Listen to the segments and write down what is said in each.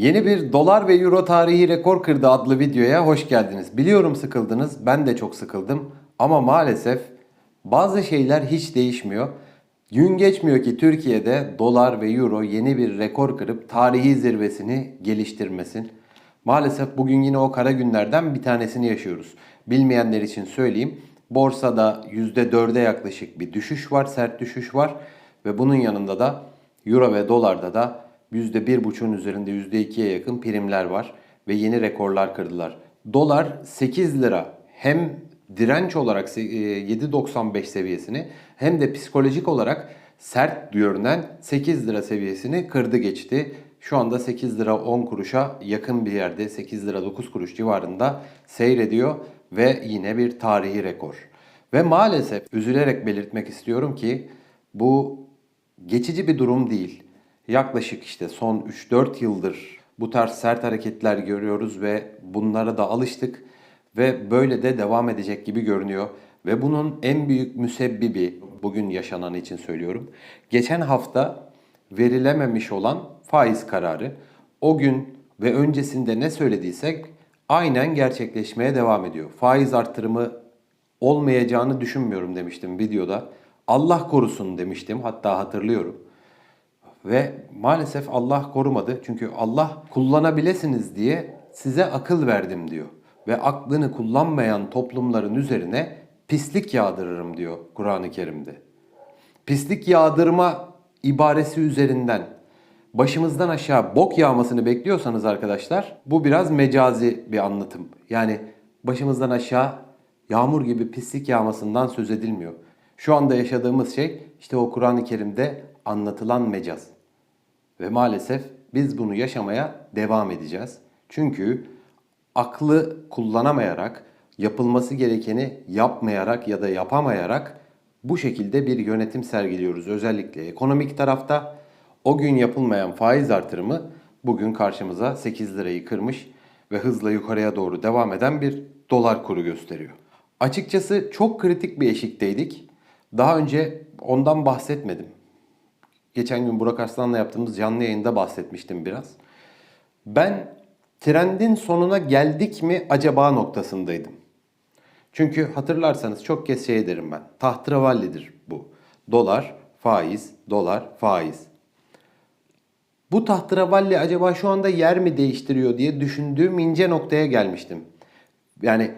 Yeni bir dolar ve euro tarihi rekor kırdı adlı videoya hoş geldiniz. Biliyorum sıkıldınız, ben de çok sıkıldım ama maalesef bazı şeyler hiç değişmiyor. Gün geçmiyor ki Türkiye'de dolar ve euro yeni bir rekor kırıp tarihi zirvesini geliştirmesin. Maalesef bugün yine o kara günlerden bir tanesini yaşıyoruz. Bilmeyenler için söyleyeyim. Borsada %4'e yaklaşık bir düşüş var, sert düşüş var ve bunun yanında da euro ve dolarda da %1,5'un üzerinde %2'ye yakın primler var ve yeni rekorlar kırdılar. Dolar 8 lira hem direnç olarak se- e, 7.95 seviyesini hem de psikolojik olarak sert görünen 8 lira seviyesini kırdı geçti. Şu anda 8 lira 10 kuruşa yakın bir yerde 8 lira 9 kuruş civarında seyrediyor ve yine bir tarihi rekor. Ve maalesef üzülerek belirtmek istiyorum ki bu geçici bir durum değil. Yaklaşık işte son 3-4 yıldır bu tarz sert hareketler görüyoruz ve bunlara da alıştık ve böyle de devam edecek gibi görünüyor. Ve bunun en büyük müsebbibi bugün yaşanan için söylüyorum. Geçen hafta verilememiş olan faiz kararı. O gün ve öncesinde ne söylediysek aynen gerçekleşmeye devam ediyor. Faiz artırımı olmayacağını düşünmüyorum demiştim videoda. Allah korusun demiştim hatta hatırlıyorum. Ve maalesef Allah korumadı. Çünkü Allah kullanabilirsiniz diye size akıl verdim diyor. Ve aklını kullanmayan toplumların üzerine pislik yağdırırım diyor Kur'an-ı Kerim'de. Pislik yağdırma ibaresi üzerinden başımızdan aşağı bok yağmasını bekliyorsanız arkadaşlar bu biraz mecazi bir anlatım. Yani başımızdan aşağı yağmur gibi pislik yağmasından söz edilmiyor. Şu anda yaşadığımız şey işte o Kur'an-ı Kerim'de anlatılan mecaz. Ve maalesef biz bunu yaşamaya devam edeceğiz. Çünkü aklı kullanamayarak, yapılması gerekeni yapmayarak ya da yapamayarak bu şekilde bir yönetim sergiliyoruz. Özellikle ekonomik tarafta o gün yapılmayan faiz artırımı bugün karşımıza 8 lirayı kırmış ve hızla yukarıya doğru devam eden bir dolar kuru gösteriyor. Açıkçası çok kritik bir eşikteydik. Daha önce ondan bahsetmedim. Geçen gün Burak Arslan'la yaptığımız canlı yayında bahsetmiştim biraz. Ben trendin sonuna geldik mi acaba noktasındaydım. Çünkü hatırlarsanız çok kez şey derim ben. Tahtıravallidir bu. Dolar, faiz, dolar, faiz. Bu tahtıravalli acaba şu anda yer mi değiştiriyor diye düşündüğüm ince noktaya gelmiştim. Yani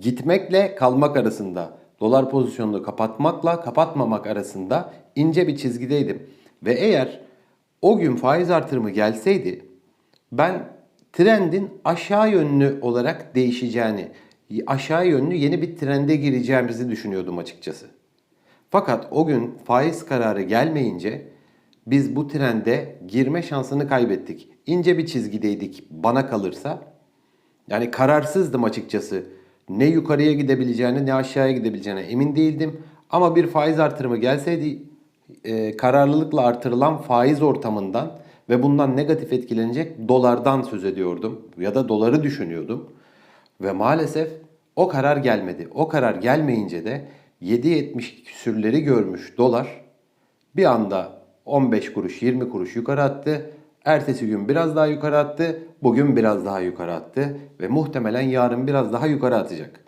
gitmekle kalmak arasında, dolar pozisyonunu kapatmakla kapatmamak arasında ince bir çizgideydim. Ve eğer o gün faiz artırımı gelseydi ben trendin aşağı yönlü olarak değişeceğini, aşağı yönlü yeni bir trende gireceğimizi düşünüyordum açıkçası. Fakat o gün faiz kararı gelmeyince biz bu trende girme şansını kaybettik. İnce bir çizgideydik bana kalırsa. Yani kararsızdım açıkçası. Ne yukarıya gidebileceğine ne aşağıya gidebileceğine emin değildim. Ama bir faiz artırımı gelseydi e, kararlılıkla artırılan faiz ortamından ve bundan negatif etkilenecek dolardan söz ediyordum. Ya da doları düşünüyordum. Ve maalesef o karar gelmedi. O karar gelmeyince de 7.70 küsürleri görmüş dolar bir anda 15 kuruş 20 kuruş yukarı attı. Ertesi gün biraz daha yukarı attı. Bugün biraz daha yukarı attı. Ve muhtemelen yarın biraz daha yukarı atacak.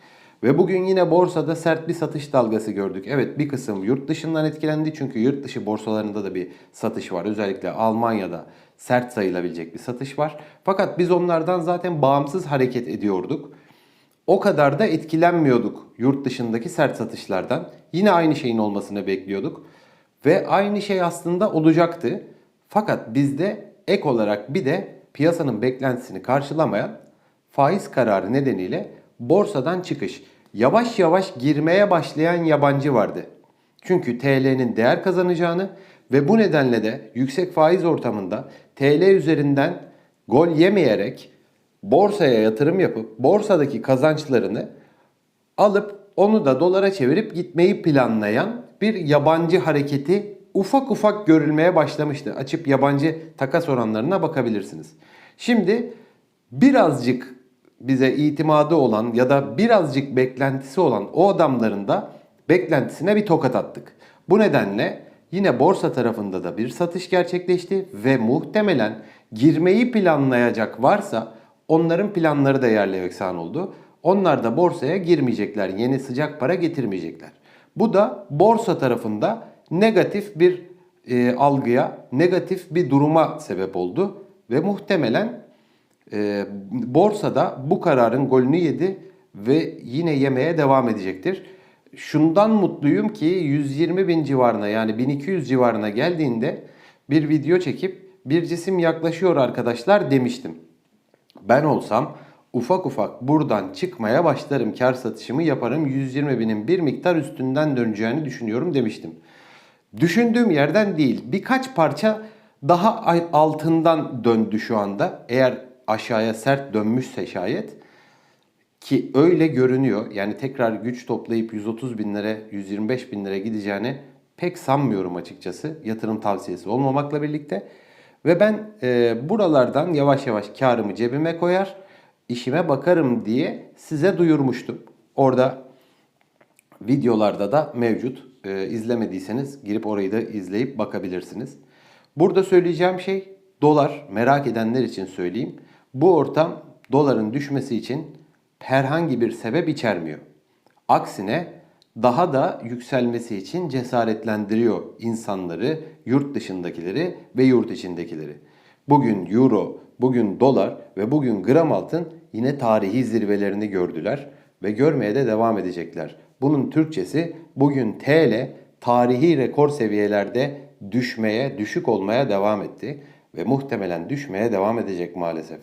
Ve bugün yine borsada sert bir satış dalgası gördük. Evet bir kısım yurt dışından etkilendi. Çünkü yurt dışı borsalarında da bir satış var. Özellikle Almanya'da sert sayılabilecek bir satış var. Fakat biz onlardan zaten bağımsız hareket ediyorduk. O kadar da etkilenmiyorduk yurt dışındaki sert satışlardan. Yine aynı şeyin olmasını bekliyorduk. Ve aynı şey aslında olacaktı. Fakat bizde ek olarak bir de piyasanın beklentisini karşılamayan faiz kararı nedeniyle borsadan çıkış. Yavaş yavaş girmeye başlayan yabancı vardı. Çünkü TL'nin değer kazanacağını ve bu nedenle de yüksek faiz ortamında TL üzerinden gol yemeyerek borsaya yatırım yapıp borsadaki kazançlarını alıp onu da dolara çevirip gitmeyi planlayan bir yabancı hareketi ufak ufak görülmeye başlamıştı. Açıp yabancı takas oranlarına bakabilirsiniz. Şimdi birazcık bize itimadı olan ya da birazcık beklentisi olan o adamların da beklentisine bir tokat attık. Bu nedenle yine borsa tarafında da bir satış gerçekleşti ve muhtemelen girmeyi planlayacak varsa onların planları da yerle yeksan oldu. Onlar da borsaya girmeyecekler. Yeni sıcak para getirmeyecekler. Bu da borsa tarafında negatif bir e, algıya, negatif bir duruma sebep oldu. Ve muhtemelen e, borsada bu kararın golünü yedi ve yine yemeye devam edecektir. Şundan mutluyum ki 120 bin civarına yani 1200 civarına geldiğinde bir video çekip bir cisim yaklaşıyor arkadaşlar demiştim. Ben olsam ufak ufak buradan çıkmaya başlarım. Kar satışımı yaparım. 120 binin bir miktar üstünden döneceğini düşünüyorum demiştim. Düşündüğüm yerden değil. Birkaç parça daha altından döndü şu anda. Eğer aşağıya sert dönmüşse şayet ki öyle görünüyor. Yani tekrar güç toplayıp 130 bin lira, 125 bin lira gideceğini pek sanmıyorum açıkçası. Yatırım tavsiyesi olmamakla birlikte. Ve ben e, buralardan yavaş yavaş karımı cebime koyar, işime bakarım diye size duyurmuştum. Orada videolarda da mevcut. E, izlemediyseniz girip orayı da izleyip bakabilirsiniz. Burada söyleyeceğim şey dolar. Merak edenler için söyleyeyim. Bu ortam doların düşmesi için herhangi bir sebep içermiyor. Aksine daha da yükselmesi için cesaretlendiriyor insanları, yurt dışındakileri ve yurt içindekileri. Bugün euro, bugün dolar ve bugün gram altın yine tarihi zirvelerini gördüler ve görmeye de devam edecekler. Bunun Türkçesi bugün TL tarihi rekor seviyelerde düşmeye, düşük olmaya devam etti ve muhtemelen düşmeye devam edecek maalesef.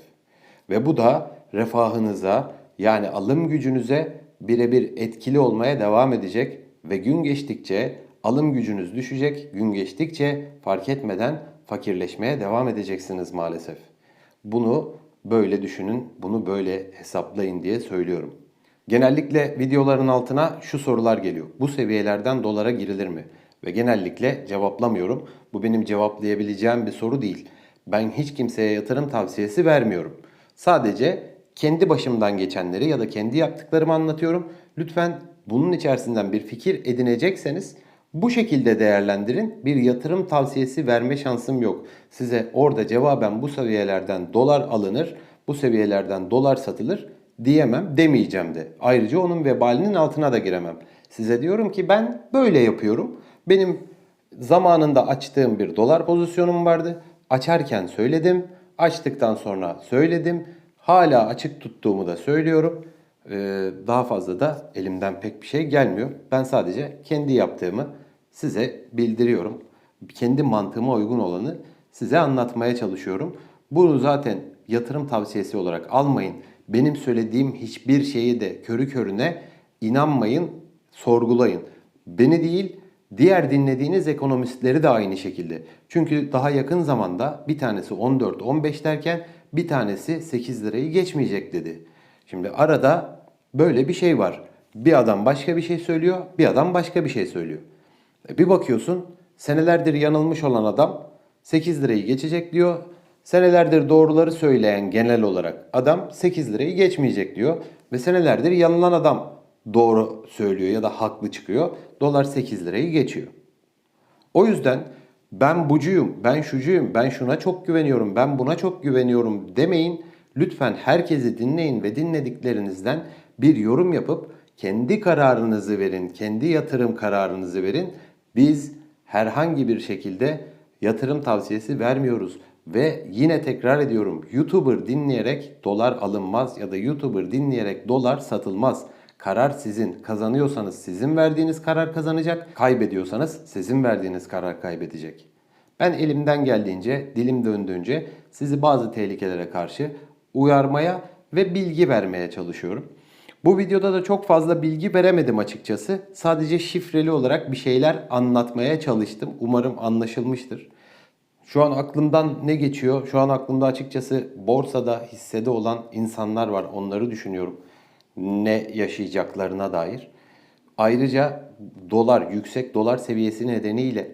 Ve bu da refahınıza yani alım gücünüze birebir etkili olmaya devam edecek ve gün geçtikçe alım gücünüz düşecek, gün geçtikçe fark etmeden fakirleşmeye devam edeceksiniz maalesef. Bunu böyle düşünün, bunu böyle hesaplayın diye söylüyorum. Genellikle videoların altına şu sorular geliyor. Bu seviyelerden dolara girilir mi? Ve genellikle cevaplamıyorum. Bu benim cevaplayabileceğim bir soru değil. Ben hiç kimseye yatırım tavsiyesi vermiyorum. Sadece kendi başımdan geçenleri ya da kendi yaptıklarımı anlatıyorum. Lütfen bunun içerisinden bir fikir edinecekseniz bu şekilde değerlendirin. Bir yatırım tavsiyesi verme şansım yok. Size orada cevaben bu seviyelerden dolar alınır, bu seviyelerden dolar satılır diyemem, demeyeceğim de. Ayrıca onun vebalinin altına da giremem. Size diyorum ki ben böyle yapıyorum. Benim zamanında açtığım bir dolar pozisyonum vardı. Açarken söyledim. Açtıktan sonra söyledim. Hala açık tuttuğumu da söylüyorum. Ee, daha fazla da elimden pek bir şey gelmiyor. Ben sadece kendi yaptığımı size bildiriyorum. Kendi mantığıma uygun olanı size anlatmaya çalışıyorum. Bunu zaten yatırım tavsiyesi olarak almayın. Benim söylediğim hiçbir şeyi de körü körüne inanmayın, sorgulayın. Beni değil, diğer dinlediğiniz ekonomistleri de aynı şekilde. Çünkü daha yakın zamanda bir tanesi 14-15 derken bir tanesi 8 lirayı geçmeyecek dedi. Şimdi arada böyle bir şey var. Bir adam başka bir şey söylüyor, bir adam başka bir şey söylüyor. E bir bakıyorsun senelerdir yanılmış olan adam 8 lirayı geçecek diyor. Senelerdir doğruları söyleyen genel olarak adam 8 lirayı geçmeyecek diyor. Ve senelerdir yanılan adam doğru söylüyor ya da haklı çıkıyor. Dolar 8 lirayı geçiyor. O yüzden ben bucuyum, ben şucuyum, ben şuna çok güveniyorum, ben buna çok güveniyorum demeyin. Lütfen herkesi dinleyin ve dinlediklerinizden bir yorum yapıp kendi kararınızı verin, kendi yatırım kararınızı verin. Biz herhangi bir şekilde yatırım tavsiyesi vermiyoruz. Ve yine tekrar ediyorum YouTuber dinleyerek dolar alınmaz ya da YouTuber dinleyerek dolar satılmaz. Karar sizin. Kazanıyorsanız sizin verdiğiniz karar kazanacak. Kaybediyorsanız sizin verdiğiniz karar kaybedecek. Ben elimden geldiğince, dilim döndüğünce sizi bazı tehlikelere karşı uyarmaya ve bilgi vermeye çalışıyorum. Bu videoda da çok fazla bilgi veremedim açıkçası. Sadece şifreli olarak bir şeyler anlatmaya çalıştım. Umarım anlaşılmıştır. Şu an aklımdan ne geçiyor? Şu an aklımda açıkçası borsada hissede olan insanlar var. Onları düşünüyorum. Ne yaşayacaklarına dair. Ayrıca dolar, yüksek dolar seviyesi nedeniyle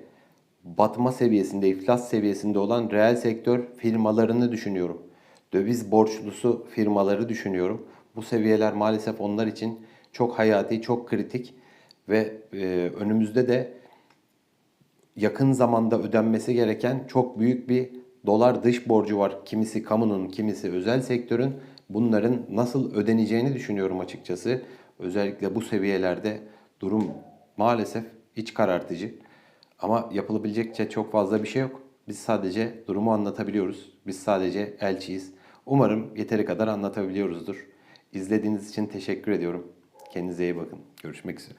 batma seviyesinde, iflas seviyesinde olan reel sektör firmalarını düşünüyorum. Döviz borçlusu firmaları düşünüyorum. Bu seviyeler maalesef onlar için çok hayati, çok kritik ve e, önümüzde de yakın zamanda ödenmesi gereken çok büyük bir dolar dış borcu var. Kimisi kamunun, kimisi özel sektörün. Bunların nasıl ödeneceğini düşünüyorum açıkçası. Özellikle bu seviyelerde durum maalesef iç karartıcı. Ama yapılabilecekçe çok fazla bir şey yok. Biz sadece durumu anlatabiliyoruz. Biz sadece elçiyiz. Umarım yeteri kadar anlatabiliyoruzdur. İzlediğiniz için teşekkür ediyorum. Kendinize iyi bakın. Görüşmek üzere.